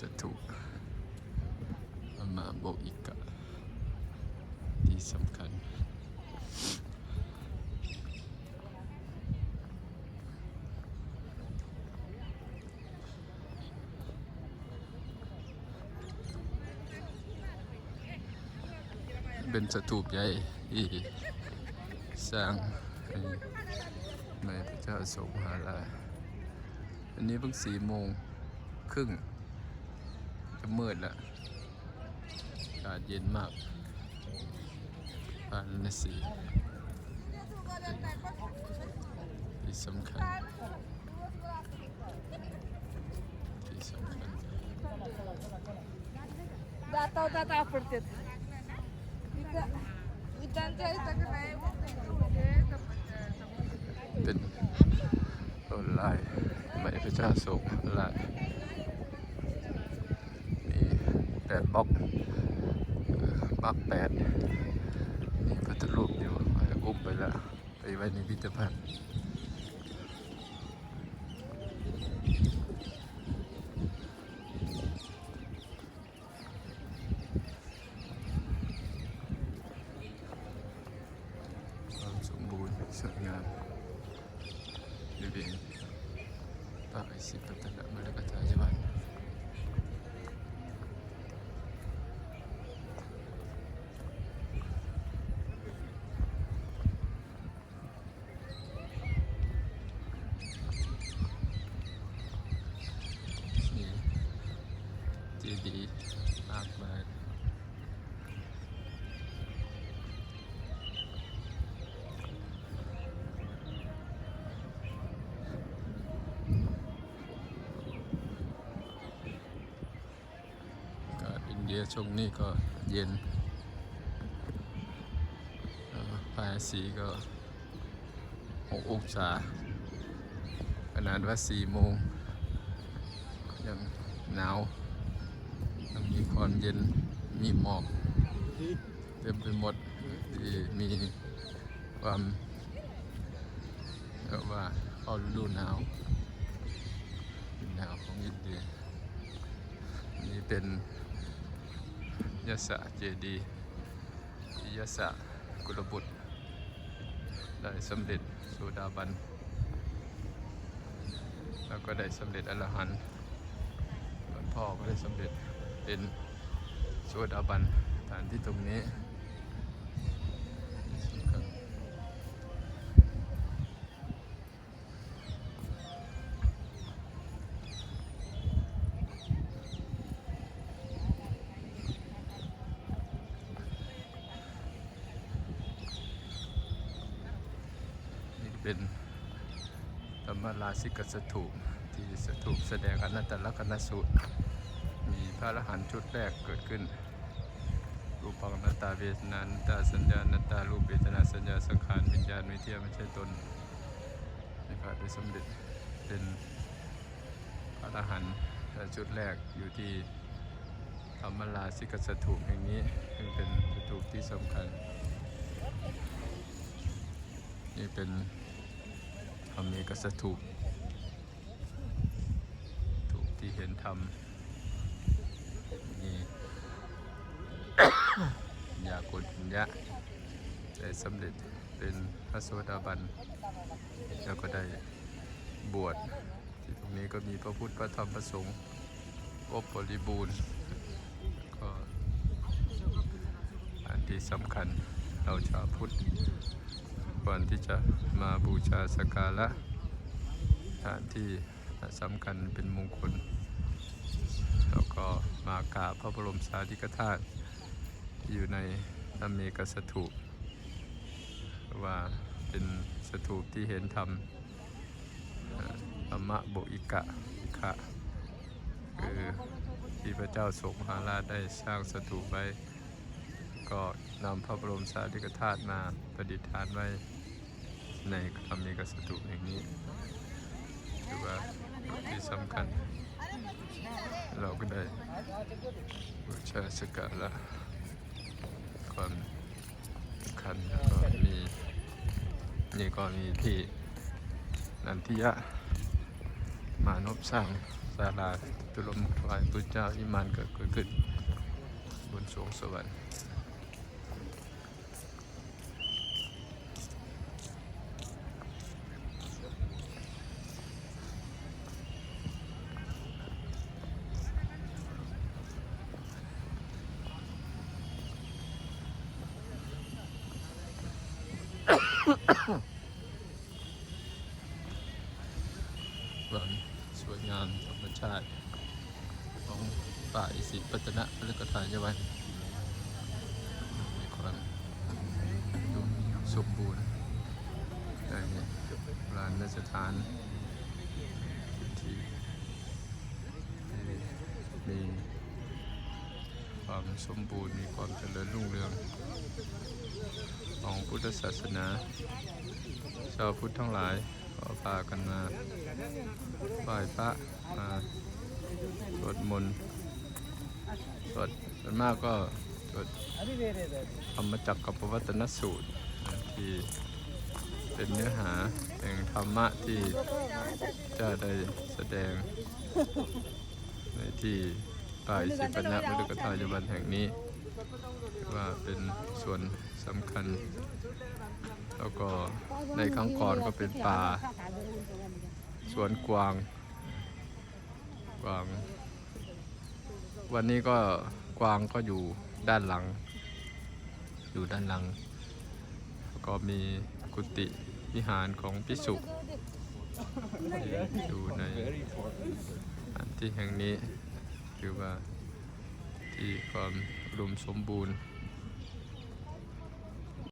จะถูกมาโบกอีกที่สำคัญ เป็นสถูปใหญ่ที่สร้างในพระเจ้าโศกมหาราอันนี้เพิ่งสี่โมงครึ่ง จะมืดแล้วอากาศเย็นมากพันนสีที่สำคัญที่สำคัญ Datau tata apertit. Uita, uita nja ita kena evo. Din. Olai. Mai pecah sok. Olai. ดบล็อกเอ่อบล็อกแปดมีพระพุทธรูปอยู่ให้อุ้มไปแล้วไปไว้ในพิพิธภัณฑ์ความสมบูรณ์สวยงามบริเวณป่าไอซิปัตตะมรกตาจังหวัดนี่เจดีย์มากมาย ก็อินเดียช่วงนี้ก็เย็นภายสีก็6องศาขนาดว่า4โมงยังหนาวยังมีความเย็นมีหมอกเต็มไปหมดที่มีความเรียกว่าเข้าฤดูหนาวหนาวของอินเดียนี่เป็น ยศเจดีย์ที่ยศกุลบุตร ได้สำเร็จโสดาบัน แล้วก็ได้สำเร็จอรหันต์หลวงพ่อก็ได้สำเร็จเป็นโสดาบันฐานที่ตรงนี้ เป็นธรรมราชิกสถูปที่สถูปแสดงอนัตตลกนสูตร มีพระอรหันต์ชุดแรกเกิดขึ้น รูปังนัตตาเวทนานตาสัญญานัตตารูปเวทนาสัญญาสังขารวิญญาณไม่เที่ยงไม่ใช่ตนนะครับได้สำเร็จเป็นพระอรหันต์ชุดแรกอยู่ที่ธรรมราชิกสถูปแห่งนี้ซึ่งเป็นสถูปที่สำคัญนี่เป็น ธรรมีกสถูปถูกที่เห็นธรรมนี่ยากุลยะได้สำเร็จเป็นพระโสดาบันแล้วก็ได้บวชที่ตรงนี้ก็มีพระพุทธพระธรรมพระสงฆ์ครบบริบูรณ์ก็อันที่สำคัญเราชาวพุทธ ก่อนที่จะมาบูชาสการะสถานที่สำคัญเป็นมงคล แล้วก็มากราบพระบรมสารีริกธาตุที่อยู่ในอเมกสถูปว่าเป็นสถูปที่เห็นธรรมเอ่อธรรมะโบอิกะคะคือที่พระเจ้าโศกมหาราชได้สร้างสถูปไว้ ก็นำพระบรมสารีริกธาตุมาประดิษฐานไว้ ในธรรมีกสถูปแห่งนี้ถือว่าที่สำคัญ เราก็ได้บูชาสกการะความคัญแล้วก็มีนี่ก็มีที่นันทิยะมานพสร้างศาลาตุลมถวายพระเจ้าอิมานก็เกิดขึ้นบนสวงสวรรค์ ความสวยงามธรรมชาติ ของป่าอิสิปตนะและกฐานยวันมีความอุดมสมบูรณ์ในลานนสถานที่มี ความสมบูรณ์มีความเจริญรุ่งเรือง ของพุทธศาสนา ชาวพุทธทั้งหลายก็พากันมาไหว้พระมาสวดมนต์สวดส่วนมากก็สวดธรรมจักรกับปวัตนสูตรที่เป็นเนื้อหาแห่งธรรมะที่จะได้แสดงในที่ ป่ายสิปนะมฤกทายวันแห่งนี้ ว่าเป็นส่วนสำคัญ แล้วก็ในครั้งก่อนก็เป็นป่าสวนกวางกวาง วันนี้ก็กวางก็อยู่ด้านหลัง อยู่ด้านหลัง แล้วก็มีกุฏิวิหารของพิสุอยู่ในสถานที่แห่งนี้ ถือว่าที่ความรวมสมบูรณ์